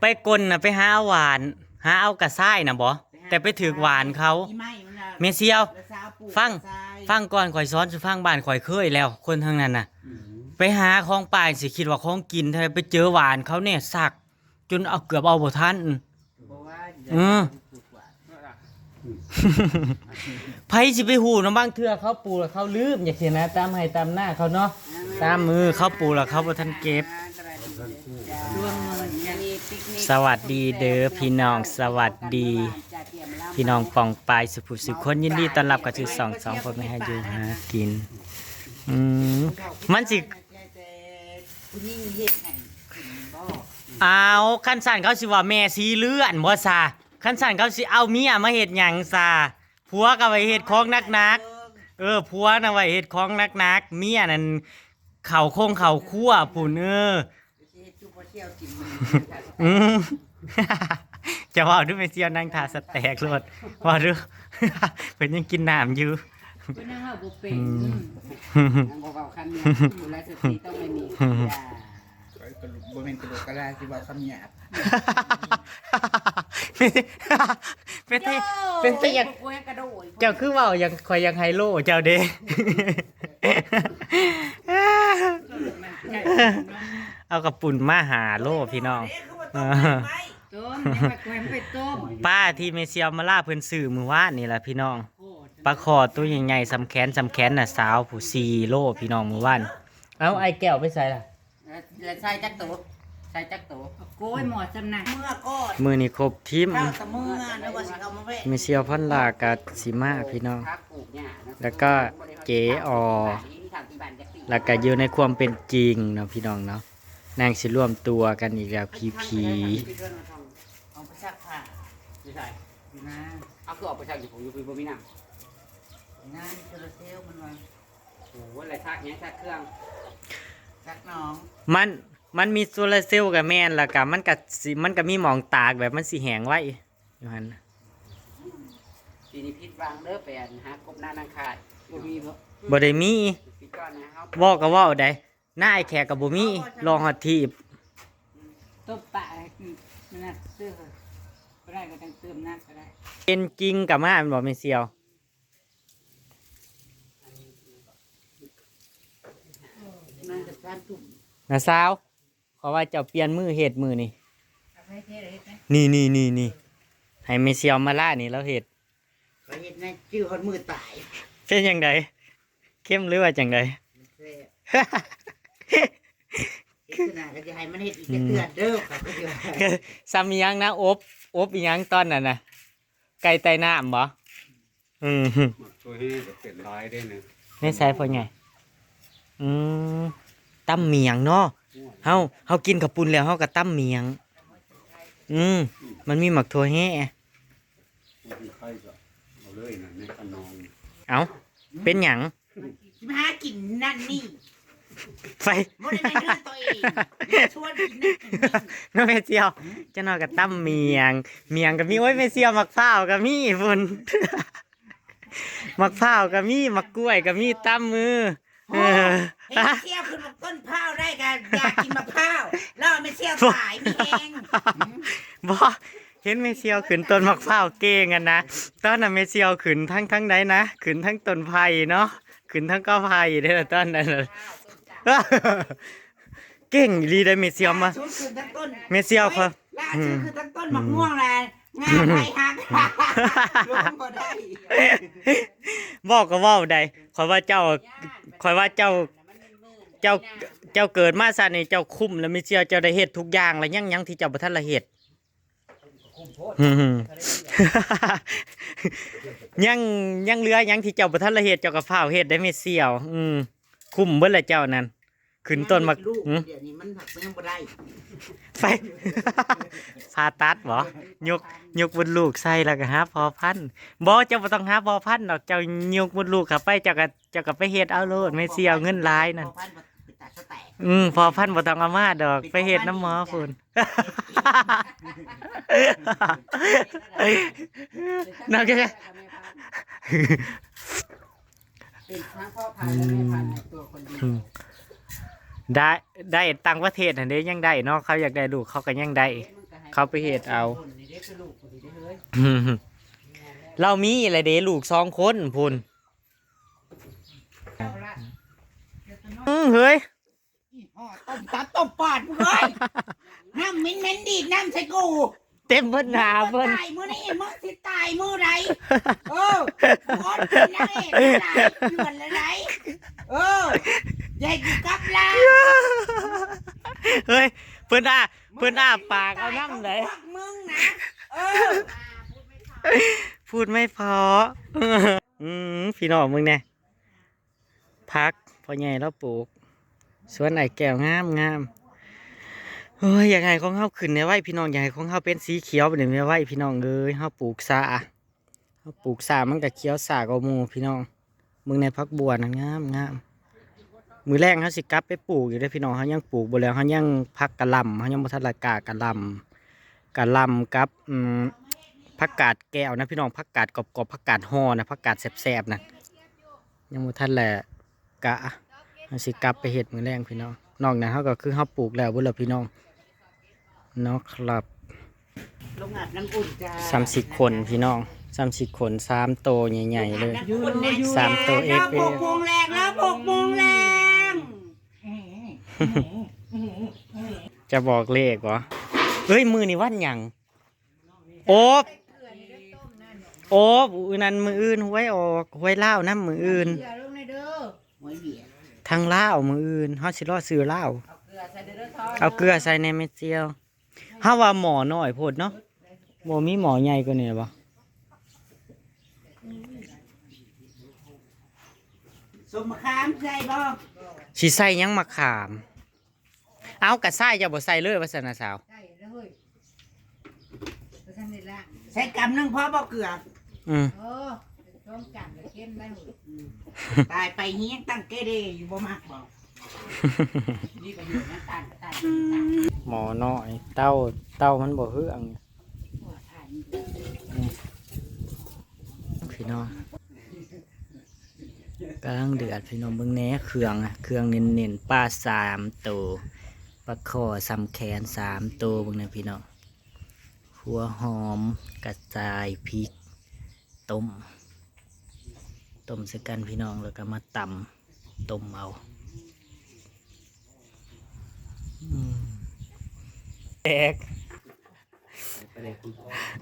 ไปกลน่ะไปหาเอาหวาน หาเอากระซ้ายน่ะบ่แต่ไปถือหวานเขา อีไม้มันน่ะเมเซียว แล้วสาวปลูกฟัง ทรายฟังก่อนข่อยซ้อนสุฟังบ้านข่อยเคยแล้ว คนทางนั้นน่ะไปหาของป่าสิคิดว่าของกินทำไมไปเจอหวานเขาเนี่ยสัก จนเอาเกือบเอาบ่ทัน บอกว่าอืม ปลูกหวานไผสิไปหูเนาะบางเทื่อเขาปลูกแล้วเขาลืมอย่าเขียนนะตามให้ตามหน้าเขาเนาะ ตามมือเขาปลูกแล้วเขาบ่ทันเก็บรวมเงินอย่างนี้ปิกนิก สวัสดีเด้อพี่น้องสวัสดี พี่น้องปองปายสุภุสุคนยินดีต้อนรับกับชื่อสองสองคนไม่ให้อยู่หากินอืมมันสิผู้หญิงเอาขั้นสั่นเขาสิว่าแม่สีเลื่อนบ่ซาขั้นสั่นเขาสิเอาเมียมาเฮ็ดหยังซาผัวก็ไว้เฮ็ดของนักๆเออผัวน่ะไว้เฮ็ดของนักๆเมียนั่นเข่าโค้งเข่าคั่วปุ่นเออ เฮ็ดจุบ่เที่ยวกินมันอืม จะว่าดูไม่เสียวนั่งทาสแต็กรถว่าดู เพิ่นยังกินน้ำอยู่เป็นเฮาบ่เป็นอืมนางบ่เว้าคำหยาบดูแลสติต้องไม่มียาไปกระลุกบ่แม่นกระลุกกระลาสิว่าคำหยาบเป็นแต่เป็นแต่อยากกูให้กระโดดเจ้าคือเว่าอยากคอยอยากไฮโลเจ้าเด้เอากระปุ่นมาหาโลพี่น้องต้มยังว่ากูให้มันไปต้มป้าที่เมเซียวมาล่าเพิ่นซื้อมือว่านนี่แหละพี่น้องปลาคอตัวใหญ่ๆสำแขนสำแขนน่ะสาวผู้ซีโลพี่น้องมือว่านเอาไอ้แก้วไปใส่ล่ะแล้วใส่จักโตใส่จักโตโก้ยหมอจำหนักเมื่อก่อนมือนี่ครบทิมข้าวตะเมื่อนึกว่าสิเอามาไว้เมเซียวพันลากับสีมาพี่น้องพักปลูกหญ้านะแล้วก็เก๋ออแล้วก็อยู่ในความเป็นจริงเนาะพี่น้องเนาะ นางสิร่วมตัวกันอีกแล้วพีพีเอาไปซักผ้าไม่ใช่นะเอาคือออกไปจากอยู่ผมอยู่ปีบ่มีน้งานโซลาเซลล์มันว่าำโอ้โหอะไรซักเนี้ยซักเครื่องซักน้องมันมันมีโซลาร์เซลล์กับแม่นแล้วก็มันก็สิมันก็มีหมองตากแบบมันสิแห้งไว้อยู่หั่นน่ะปีนี้พิษวางเด้อแปลนหากบหน้านางขาดบ่มีบ่บ่ได้มีพิษก้อนนะครับเว้าก็เว้าได้ หน้าไอ้แขกก็บ่มีลองฮอดทีบต้มปลามันน่ะเสื้อก็ได้ก็ต้องเติมน้ำก็ได้เป็นจริงกับมาแม่นบ่แม่เซียวนั่นจะการตุ่มนะสาวขอว่าเจ้าเปลี่ยนมือเฮ็ดมือนี่เอาไปเทเลยไหมนี่นี่นี่นี่ให้แม่เซียวมาล่านี่แล้วเฮ็ดเขาเห็นในจิ้วคนมือตายเป็นจังไดเข้มหรือว่าจังไดเซ่ คือน่ะก็จะให้มันเฮ็ดอีกจะเตือนเด้อครับก็จะซ้ำอีหยังนะอบอบอีหยังตอนนั้นน่ะไก่ใต้น้ำบ่อืมตัวนี้จะเป็นลายได้นะในสายพ่อใหญ่อืมตั้มเมียงเนาะเฮาเฮากินกับปุ่นแล้วเฮาก็ตั้มเมียง อืมมันมีหมักถั่วแห่มีใครก็เอาเลยนะในขนองเอ้าเป็นหยังมาหากินนั่นนี่ ไฟบ่ได้เป็นเรื่องตัวเองชวนกินนั่นกินนี่น้องแม่เซียวเจะนอนกับตั้มเมียง เมียงก็มีโอ้ยแม่เซียวมักพร้าวก็มีพุ่นมักพร้าวก็มีมักกล้วยก็มีตั้มมือเออเฮ้ยเที่ยวขึ้นมาต้นพร้าวได้กันอยากกินมะพร้าวแล้วไม่เที่ยวสายมีแหงบ่เห็นแม่เซียวขึ้นต้นมักพร้าวเก่งกันนะตอนนั้นแม่เซียวขึ้นทั้งทั้งใดนะขึ้นทั้งต้นไผ่เนาะขึ้นทั้งก้อไผ่เด้อตอนนั้นน่ะ เก่งอีหลีได้แม่เซียวมา ชุดคือทั้งต้นแม่เซียวเขาล่าสุดคือทั้งต้นมะม่วงแหละงาไปหักรวมบ่ได้บอกก็เว่าได้ขอยว่าเจ้าขอยว่าเจ้า เจ้า เจ้าเกิดมาซะนี่เจ้าคุ้มแล้วไม่เชื่อเจ้าได้เฮ็ดทุกอย่างแล้วยังยังที่เจ้าบ่ทันละเฮ็ดอืมยังยังเหลือยังที่เจ้าบ่ทันละเฮ็ดเจ้าก็ฟ้าวเฮ็ดได้ไม่เสียว อืม คุ้มเบิดละเจ้านั่นขึ้นต้นมาลูกอืมเดี๋ยวนี้มันหักมันยังบ่ได้ไปพาตัดบ่ยกยกบนลูกใส่แล้วก็หาพอพันธุ์บ่เจ้าบ่ต้องหาพอพันธุ์ดอกเจ้ายกบนลูกเข้าไปเจ้าก็เจ้าก็ไปเฮ็ดเอาโลดไม่เสียวเงินหลายนั่น พอพันบ่ไปตัดสแตก อืมพอพันธุ์บ่ต้องเอามาดอก ไปเฮ็ดน้ำหมอพุ่นนั่นก็ เป็นทั้งพ่อพันธุ์และแม่พันธุ์ในตัวคนเดียวได้ได้ต่างประเทศอันเด้ยังได้เนาะเขาอยากได้ลูกเขาก็ยังได้ มันก็ให้เขาไปเฮ็ดเอา คนนี่ได้คือลูกคนนี้ได้เฮ้ยเรามีอะไรเด้ลูกสองคนพุ่นอือเฮ้ยอ๋อต้มตับต้มปอดมึงเอ้ยน้ำเหม็นเหม็นๆดีดน้ำใส่กู เต็มเพิ่นหนาเพิ่นตายมื้อนี้มึงสิตายมื้อใดเออพอดเป็นนางเอกเมื่อไหร่เดือนละไหนเออใหญ่กูกับลาเฮ้ยเพิ่นอ้าเพิ่นอ้าปากเอาน้ำไหนพวกมึงนะเออพูดไม่พออืมพี่น้องมึงเนี่ยพักพอใหญ่แล้วปลูกสวนไอแก้วงามงาม เฮ้ยอยากให้ของเฮาขึ้นในไว้พี่น้องอยากให้ของเฮาเป็นสีเขียวเป็นในไว้พี่น้องเอ้ยเฮาปลูกซาเฮาปลูกซามันก็เขียวสากอมูพี่น้องมึงในพักบัวนั่นงามงามมือแรกเฮาสิกลับไปปลูกอยู่เด้พี่น้องเฮายังปลูกบ่แล้วเฮายังพักกะลำเฮายังบ่ทันละกากะลำกะลำกับอืมผักกาดแก้วนะพี่น้องผักกาดกรอบๆผักกาดห่อนะผักกาดแสบๆนะยังบ่ทันแหละกะเอาสิกลับไปเฮ็ดมือแรงพี่น้องนอกนั้นเฮาก็คือเฮาปลูกแล้วบิ่ล่ะพี่น้อง เนาะครับลงอาบน้ำอุ่นจ้าสามสิบคนพี่น้องสามสิบคนสามโตใหญ่ๆเลยอยู่นะอยู่สามตัวแล้ว FA หกโมงแรงแล้วหกโมงแรงจะบอกเลขเหรอเฮ้ย มือนี่วันหยังโอบโอบอุ้ยนั่นมืออื่นหวยออกหวยเล่าวนํมืออื่นเดี๋ยวลงในเด้อหวยเบียร์ทางลาวมืออื่นเฮาสิรอซื้อลาวเอาเกลือใส่เด้อทอดเอาเกลือใส่ในเม็ดเจียวเฮาว่าหมอน้อยโพดเนาะบ่มีหมอใหญ่กว่านี้บ่สมมะขามใส่บ่สิใส่หยังมะขาม เอากระใส่จะบ่ใส่เลยว่าซั่นน่ะสาวได้แล้วเฮ้ยก็ท่านนี่ละใส่กำหนึ่งพอบ่เกลือ อืมโอ้ต้องกันกับเข้มได้หมดตายไปเฮียงตั้งเกเรอยู่บ่มักบ่นี่ก็อยู่น้ำตาลก็ตาล หมอน้อยเต้าเต้ามันบ่เฮืองพี่น้องกำลังเดือดพี่น้องเบิ่งแหน่เครื่องอะเครื่องเน้นๆปลาสามตัวปลาคอสำแขนสามตัวเบิ่งนะพี่น้องหัวหอมกระจายพริกต้มต้มใส่กันพี่น้องแล้วก็มาตำต้มเอา แตก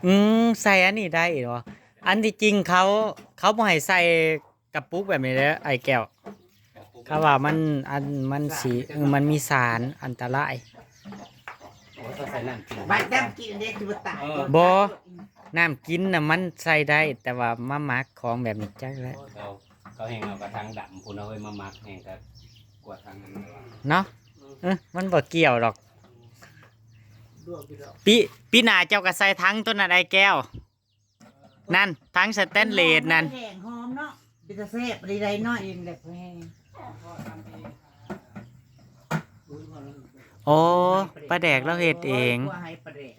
อืมใส่อันนี้ได้เหรอ อันที่จริงเขาเขาบ่ให้ใส่กระปุกแบบนี้เลยไอ้แก้วเขาว่ามันอันมันสีเออมันมีสารอันตรายก็ใส่น้ำกินบัดน้ำกินเด็กสิบ่ตายบ่น้ำกินน่ะมันใส่ได้ แต่ว่ามาหมักของแบบนี้จักแล้วเขาเขาแห้งเอากระทังดำพุ่นเอาไว้มามักแห้งกับกวาดทางนั้นเนาะ เออมันบ่เกี่ยวหรอก ปีปีหน้าเจ้าก็ใส่ทั้งตัวนั้นไอ้แก้ว นั่นทั้งสแตนเลสนั่น แดงหอมเนาะเป็นตะแซ่บอะไรใดน้อยกินแบบแห้งโอ้ป้าแดกเราเฮ็ดเอง ครัวให้ประเดก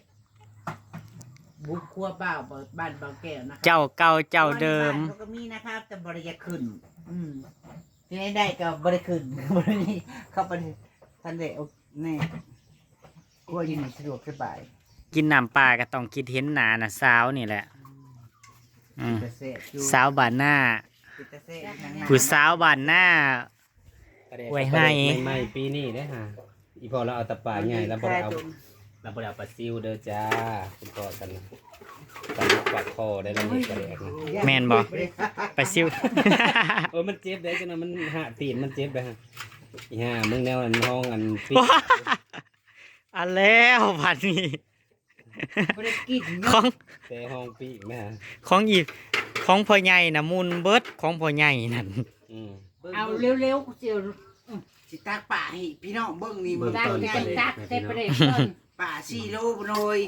บุกครัวเปล่าบ้านเบาแก้วนะคะเจ้าเก่าเจ้าเดิมเขาก็มีนะครับแต่บริยาขึ้น อืมที่ไหนได้ก็บริขึ้นบริเข้าไป ทันเดเอาแน่กลัวอยู่ในสะดวกสบายกินน้ำปลาก็ต้องคิดเห็นหนาน่ะสาวนี่แหละอืมแต่แซ่บอยู่สาวบ้านหน้าเป็นตะแซ่บอยู่นางผู้สาวบ้านหน้า ไว้ให้ ใหม่ๆปีนี้ได้อฮะอีพอเราเอาตะปาใหญ่แล้วบ่ได้เอา เราบ่ได้เอาปลาซิวเด้อจ้าคุณพ่อกันนะปลาปลาคอได้แล้วนี่ปลาแดกนะแม่นบ่ ไปซิว เออมันเจ็บได้จังนะมันหาตีนมันเจ็บได้ฮะ อีห่ามึงแนวอันห้องอันปิดอันแล้วพันนี้บริกินของแต่ห้องปีกนะฮะของอีของพ่อใหญ่นะมุนเบิดของพ่อใหญ่นั่นอืมเอาเร็วๆกูเจียวสิตากป่าให้พี่น้องเบิ่งนี่เบิ่มึงงตักต้นแกปลางแดกตักนะเต็พี่มน้องไปเลยต้นป่าสี่โลโรย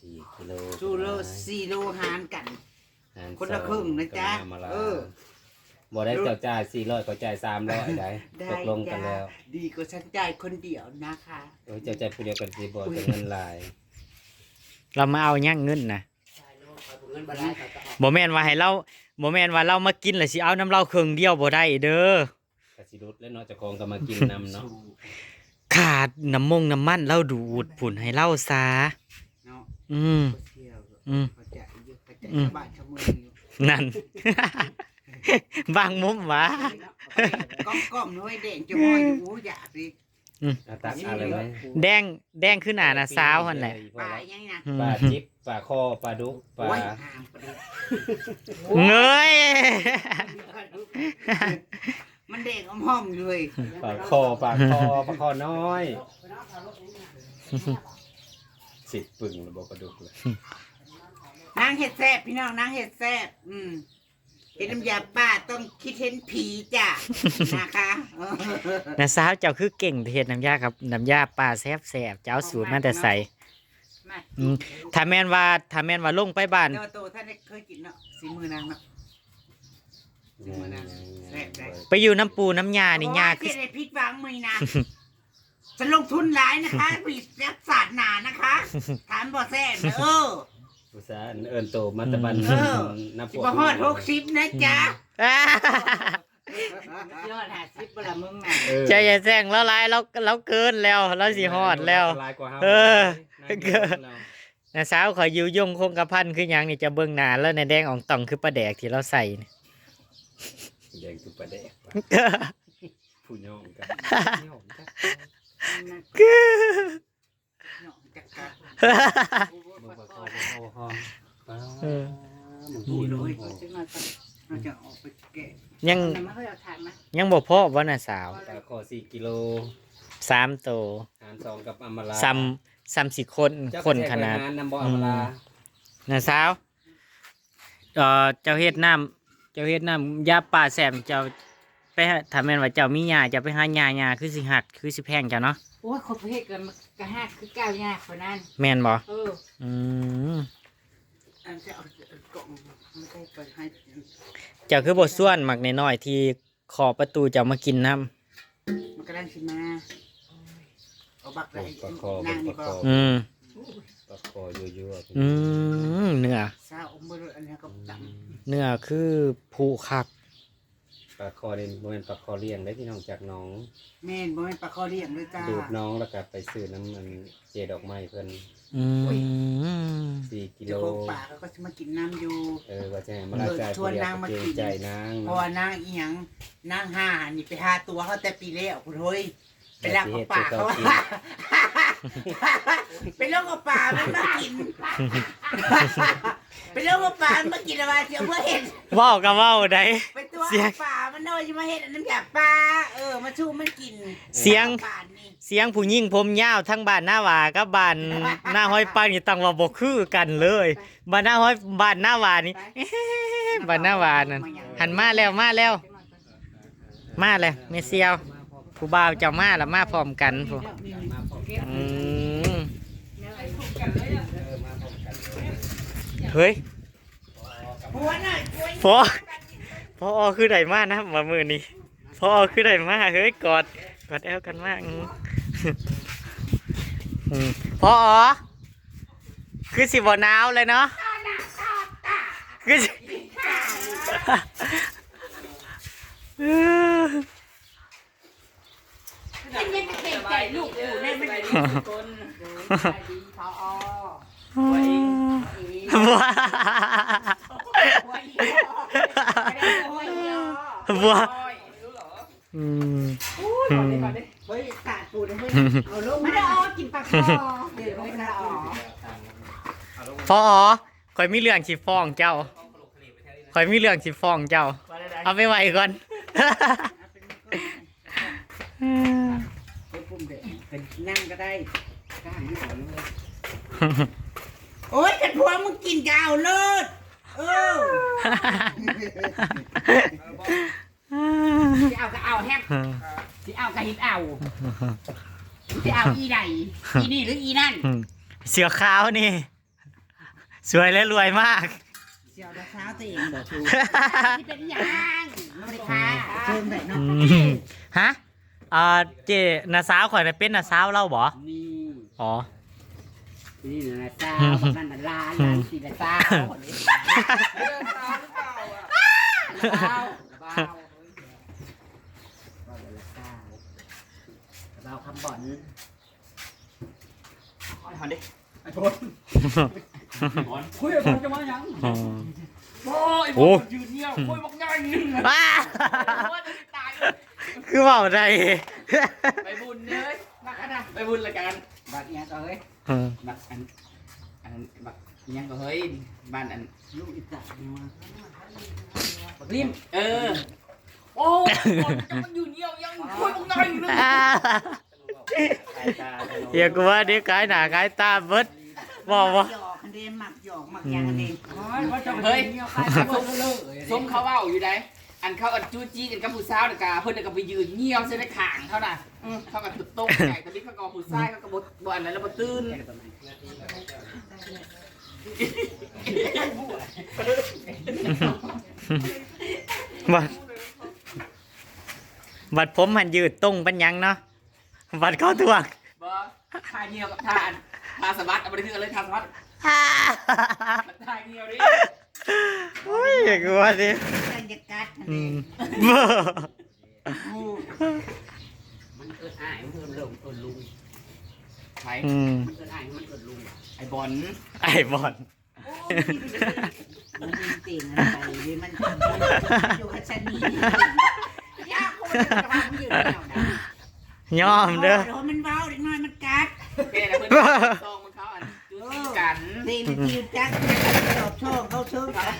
สี่กิโลสูโลสี่โลหารกัน หารคนละครึ่งนะจ๊ะก็มาละเออ บ่ได้เจ้าจ่ายสี่ร้อยเขาจ่ายสามร้อยได้ได้ตกลงกันแล้วจ้าดีกว่าฉันจ่ายคนเดียวนะคะโอ้ยเจ้าจ่ายผู้เดียวกันสิบ่จะเงินหลายเรามาเอาย่างเงินนะเงินบาได้เขาก็ออกบ่แม่นว่าให้เราบ่แม่นว่าเรามากินแล้วสิเอาน้ำเราเครื่องเดียวบ่ได้เด้อกสิรุดแล้วเนาะเจ้าของก็มากินนำเนาะขาดน้ำมงน้ำมันเราดูดผุ่นให้เราซาอืมเที่ยวอืมเขาจะอยู่เขาจะอืมชาวบ้านชาวเมืองอยู่นั่น บางมุมหวะก้อมก้อมๆน้อยแดงจะห้อยอยู่อู้อยากสิอาตักอะไรไหมแดงแดงขึ้นหนานะสาวหั่นแหละปลายังนะอืมปลาจิ๊บปลาคอปลาดุกปลาโอ้ยห้ามปลาดุกเงยมันแดงอ้อมห้อมๆเลยปลาคอปลาคอปลาคอน้อย สิบปึ่งระบบปลาดุกเลยนางเห็ดแซ่บพี่น้องนางเห็ดแซ่บอืม เห็นน้ำยาป้าต้องคิดเห็นผีจ้ะ นะคะเออนะสาวเจ้าคือเก่งเฮ็ดน้ำยากับน้ำยาปลาแซ่บแซ่บๆเจ้าสูตรมาแต่ใสมาอืมถ้าแม่นว่าถ้าแม่นว่าลงไปบ้านแต่ว่าโตท่านได้เคยกินเนาะสีมือนางเนาะแซ่บได้ไปอยู่น้ำปูน้ำยานี่ยาคืคืออได้พิษวางมือนะฉันลงทุนหลายนะคะมีรักษาหนานะคะ ถามบ่แซ่บนะเออ อุตสาห์เอิญโตมาตะบันเออน้ำสิปวบ่ฮอดหกสิบนะจ๊ะยอดหาซิบละมึงน่ะเออใจอย่าแซงแล้วลายเราเราเกินแล้วเราสิฮอดแล้วลายกว่าห้าเออนายเกินแล้วนะสาวขอยอยู่ยงคงกระพันคือหยังนี่จะเบิ่งหน้าแล้วในแดงอ่องต่องคือปลาแดกที่เราใส่นี่ แดงคือปลาแดกว่ะผู้ย่องกันย่องกันเนาะจักกะบ่บ่พอบ่พอบ่พอป้าเออมึงโอ้พูยดโอ้ยจังหน่อยก่อนเราจะออกไปแกะยังแต่มาเฮ้ยเอาถ่านมายังบ่พอบ่น่ะสาวปลาคอสี่กิโลสามโตวหารสองกับอำมาลาซ้ำซ้ำสิคนเจ้าคนขนาดไปหนำบ่อำมาลานะสาวเอ่อเจ้าเฮ็ดน้ำเจ้าเฮ็ดน้ำยาป่าแซมเจ้าไปหาถ้าแม่นว่าเจ้ามีหญ้าเจ้าไปหาหญ้าหญ้าคือสิหักคือสิแพงเจ้าเนาะโอ้ยคนประเทศกัน กระหักคือก้าวยากคนนั้นแม่นบ่เอออืมอันจะเอากล่องไม่ได้ไปให้เจ้าคือบทส่วนหมักน้อยๆที่ขอบประตูเจ้ามากินน้มันกำลังสิมาเอาบักได้ปลาคอนั่งปนี่ลาบ่คอำอืมปลาคอยั่วๆอืมเนื้อสาวอมบ่รู้อันนี้ก็ตำเนื้อคือผูคัก ปลาคอนี่บ่แม่นปลาคอเลี้ยงได้พี่น้องจากหน้อง แม่นบ่แม่นปลาคอเลี้ยงเลยจ้า ดูดน้องแล้วก็ไปซื้อน้ำมันเจดอกไม้เพิ่นอืมสี่กิโล เจ้าของป่าเขาก็จะมากินน้ำอยู่ เออว่าจะให้มาลาจ่ายชวนนางมากินเกรงใจนางเพราะว่านางอีหยังนางห้านี่ไปหาตัวเขาแต่ปีแล้วคุณเฮ้ย ไปลักกับป่าเขาไปเล่ากับป่ามันมากินไปเล่ากับป่ามันมากินอะไรเจ้าเพื่อเห็นเว้าก็เว้าได้ไปตัวเสียงป่ามันน้อยจะมาเห็นอันน้ำยาปลาเออมาชูมันกิน เสียงป่านี่เสียงผู้หญิงผมยาวทั้งบ้านหน้าหวากับบ้านหน้าห้อยปังนี่ต้องว่าบ่คือกันเลยบ้านหน้าห้อยบ้านหน้าหวานี่เอ๊ะบ้านหน้าหวานั่นหันมาแล้วมาแล้ว มาเลยเมเซียว ผู้บ่าวจ้ามาแล้วมาพร้อมกันผู้อืมเฮ้ยหัวน่ะหัวพอพอคือไดมากนะมามือนี้พอคือไดมากเฮ้ยกอดกอดแอลกันมากอืมอืมพอคือสิบ่หนาวเลยเนาะคือ มันยังเก่งใจลูกอยู่ในมันคนดีพอบัวบัวอืมเฮ้ยกาดปูนะเฮ้ยเอาลงไม่ได้อ๋อกินปลาคอเดี๋ยวไม่ได้อ๋อพอข่อยมีเรื่องสิฟ้องเจ้าข่อยมีเรื่องสิฟ้องเจ้า เอาไปไว้ก่อน เฮ้ยปุ่มเด็กเป็นนั่งก็ได้กล้าไม่เอาเลยโอ๊ยกันพวงมึงกินกาวเลิศเออสิเอาก็เอาแฮมสิเอาก็หินเอาสิเอาอีใดอีนี่หรืออีนั่น เสือขาวนี่ สวยและรวยมากเสียวดาเช้าตัวเองบอกถูกที่เป็นยังไม่ได้ค่ะเชิญได้เนาะอืมฮะ อ่าเจนาสาวข่อยน่ะเป็นนาสาวเล่าบ่นี่อ๋อ นี่นะสาวนั่นน่ะลานนั่นสิละสาวสาวสาวสาวคำบ่อนเอาดิคุยกับผมจะมายังอืมโอ้ยโอ้ยืนเงี้ยวคุยบอกง่ายนึงอ้าว่าจะตาย คือเว่าได้ไปบุญเลยมากันนะไปบุญละกันบัตรเนี้ยก็เฮ้ยอืมบัตรอันอันบัตรเนี้ยก็เฮ้ยบ้านอันลูกอีตาเนี่ยว่าบักริมเออโอ้ยจะมันยืนเงี้ยวยังคุยบอกง่ายนึงอ่าเฮียกูว่าเด็กขายหน้าขายตาเบิดบอกว่าหยอกกันเด้หมักหยอกหมักยางกันเด้เฮ้ยสมเขาเว่าอยู่ไหน อันเขาอันจู้จี้กันกับผู้สาวนะกาเพิ่นนะก็ไปยืนเงี้ยวใส่ในขางเขาน่ะอืมเขาก็ตุดโต๊ะใหญ่ตอนนี้เขาก็เอาผู้ชายเขาก็บ่บ่อันนั้นแล้วบ่ตื่นบัดบัดผมหันยืดตรงปัญญังเนาะบัดเข้าทวงบ่ทาเงี้ยวกับทาอันทาสวัสดิ์เอาไปคืออะไรทาสวัสดิ์ ฮ่ามันทาเงี้ยวดิโอ้ยเฮียกูว่าดิกันจะกัดอืนี่มบ่มันเกิดอ้ายมันเกิดเริ่มเกิดลุงใครอืมมันเกิดอ้ายมันเกิดลุงไอ้บอลไอ้บอลมันเป็นติ่งอะไรดิมันอยู่กับฉันนี่ยากคนจะมาอยู่เดียวนะยอมเด้อโมันเบาเด็กน้อยมันกัดเพ่นะเพื่อนซองมันเขาอันจู้จี้กัน ตีนตีนจักตอบช่องเขาเชิงกัน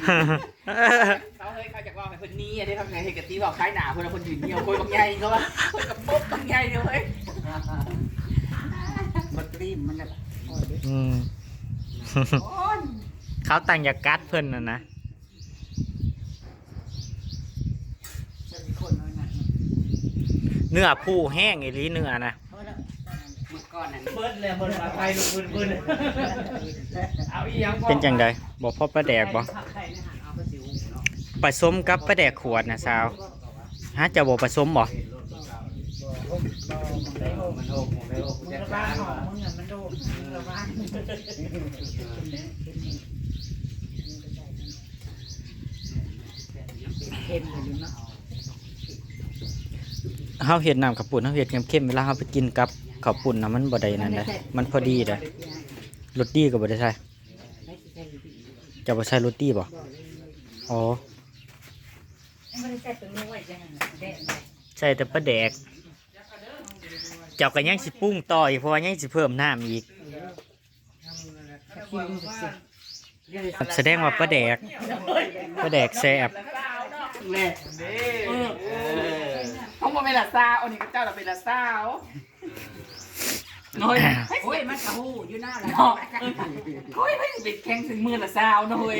เขาเฮ้ยเขาจะว่าให้เพิ่นนี้อันนี้ทำไงให้กะตีบอกคล้ายหนาเพิ่นเอาคนยืนเงี้ยวคุยกับใหญ่เขาว่าคุยกับปุ๊บกับใหญ่เดียวเฮ้ยมันรีบมันแบบอืมเขาตั้งอยากกัดเพิ่นน่ะนะจะมีคนน้อยหนักเนื้อผู้แห้งอีหลีเนื้อนะ ก่อนนั้นเบิ้ลเลยเบิ้ลมาไปลูกปืนปืนเอาอีหยังเป็นจังใดบอกพ่อประแดกบ่ผักไข่ในอาหารเอาไปสิวเนาะผสมกับประแดกขวดนะสาวฮะจะบอกผสมบ่มันโอ้มันได้โอ้มึจะงระกาบ้านรหอมมึงอะมันโดนมึงระบ้านเค็มอยู่เนาะเฮาเฮ็ดน้ำข้าวปุ่นเฮาเฮ็ดเข้มๆเวลาเฮาไปกินกับ ข้าวปุ่นนะมันบ่ได้นั่นเด้มันพอดีเด้รสดีก็บ่ได้ใส่จะบ่ใส่รสดีบ่อ๋อใส่แต่ปลาแดก เจ้าก็ยังสิปรุงต่ออีกเพราะว่ายังสิเพิ่มน้ำอีกแสดงว่าปลาแดกปลาแดกแซ่บเขาบอกเป็นละซาอันนี้ก็เจ้าเราเป็นละซาว น้อยโอ้ยมันกระหูอยู่หน้าแล้วโอ้ยไม่เป็นแข้งถึงมือละซาวน้อย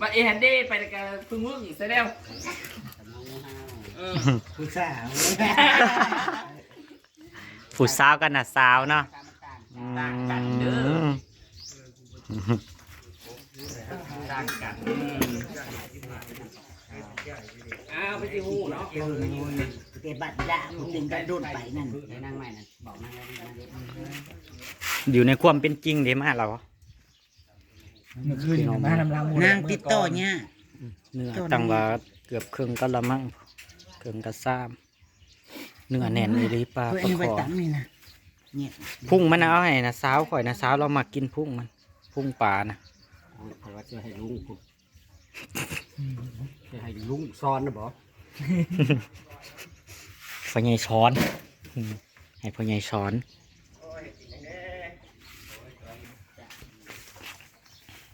มาเอฮันเด้ไปแล้วกันพึ่งมึงเสร็จแล้วเออผู้สาวผู้สาวกันน่ะสาวเนาะอืต่างกันเด้อมต่างกันอ้าวไปที่หูเนาะ เออเตะบัตรด่ามึงดึงกระดุนไปนั่นเดี๋ยวนั่งใหม่นะบอกนั่งแล้วนั่งแล้วอยู่ในความเป็นจริงเด้มาเราเมื่อคืนมาทำรังนางติดต่อเนี่ยเนื้อตั้งว่าเกือบครึ่งก็ละมั่งครึ่งก็ซ้ำเนื้อแน่นอีหลีปลาเพื่อปลานี่ไปคอตั้งนี่นะเนี่ยพุ่งมันเอาให้นะสาวข่อยนะสาวเรามากินพุ่งมัน พุ่งปลานะเพราะว่าจะให้ลุงกูจะให้ลุงซ้อนนะบอ พ่อใหญ่ช้อนอืมให้พ่อใหญ่ช้อน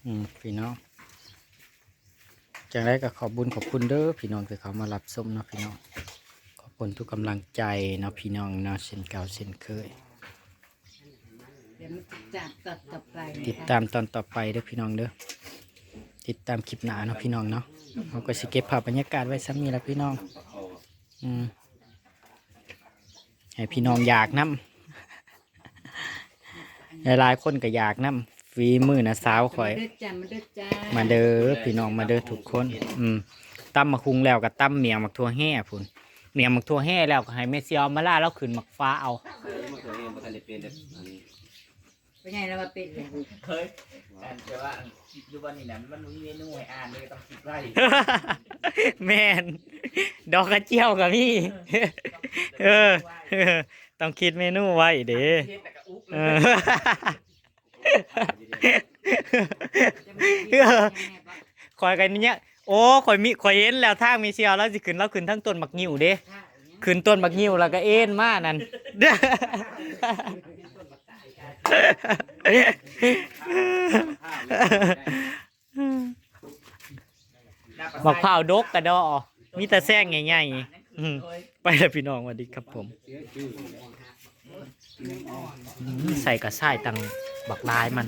อืมพี่น้องจังไรก็ขอบบุญขอบคุณเด้อพี่น้องที่เขามารับชมเนาะพี่น้องขอบคุณทุกกำลังใจเนาะพี่น้องเนาะเช่นเก่าเช่นเคยเดี๋ยวมันจับตัดต่อไปติดตามตอนต่อไปเด้อพี่น้องเด้อติดตามคลิปหน้าเนาะพี่น้องเนาะเราก็สิเก็บภาพบรรยากาศไว้ซ้ำนี้ละพี่น้อง อืม ให้พี่น้องอยากน้ำหลายๆคนก็อยากน้ำฝีมือนะสาวข่อย เด้อจ้ามาเด้อจ้ามามาเด้อพี่น้องมาเด้อทุกคน อืมตั้มมาคุงแล้วก็ตั้มเมียงมักทั่วแห่พุ่นเมียงมักทั่วแห่แล้วก็ให้แม่เสียวมาล่าแล้วขึ้นมักฟ้าเอา เมื่อคืนเองประธานได้เป็นแบบอันนี้ เป็นไงแล้วว่าเป็นเลยเคยแต่ว่าอยู่วันนี้นะมันมีเมนูให้อ่านเลยต้องคิดไว้แม่นดอกกระเจียวกับพี่เออเออ ต้องคิดเมนูไว้เด้เทศแต่กระอุกเอจะอมีแม่บ่คอยกันเนี่ยโอ้คอยมีคอยเห็นแล้วทางมีเชียวแล้วสิขึ้นแล้วขึ้นทั้งต้นบักงิ้วเด้ข้าวเนี่ยขึ้นต้นบักงิ้วแล้วก็เอ็นมานั่น บักพร้าวดกกระดอมีแต่แซงใหญ่ๆไปแล้วพี่น้องสวัสดีครับผม ใส่กระส่ายตังบักลายมัน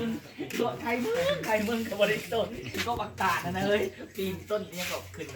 ตัวไทยมึงไทยมึงกับบริสุทธิ์ก็ประกาศนะนะเฮ้ยปีนต้นนี้ก็ขึ้น